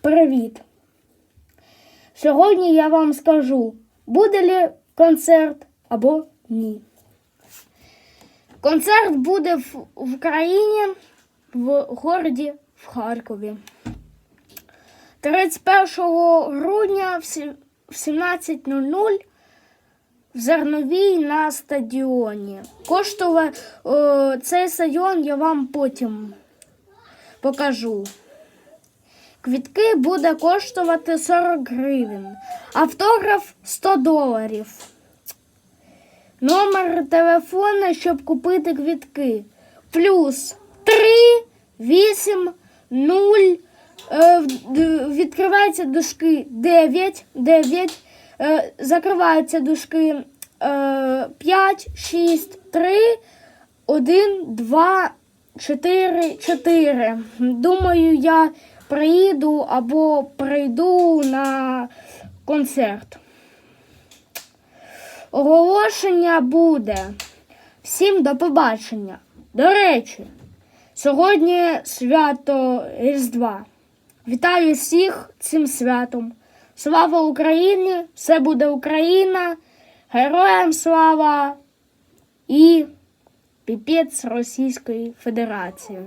привіт! Сьогодні я вам скажу, буде ли концерт або ні. Концерт буде в, в країні в городі в Харкові. 31 грудня в 17.00 в Зерновій на стадіоні. Коштує цей стадіон я вам потім покажу. Квітки буде коштувати 40 гривень, автограф 100 доларів. Номер телефона, щоб купити квітки. Плюс 3 8 0 е, в- відкриваються дужки 9 9 е, закриваються дужки е, 5 6 3 1 2 4 4. Думаю, я приїду або прийду на концерт. Оголошення буде. Всім до побачення. До речі, сьогодні свято Різдва. Вітаю всіх цим святом. Слава Україні! Все буде Україна! Героям слава і піпець Російської Федерації.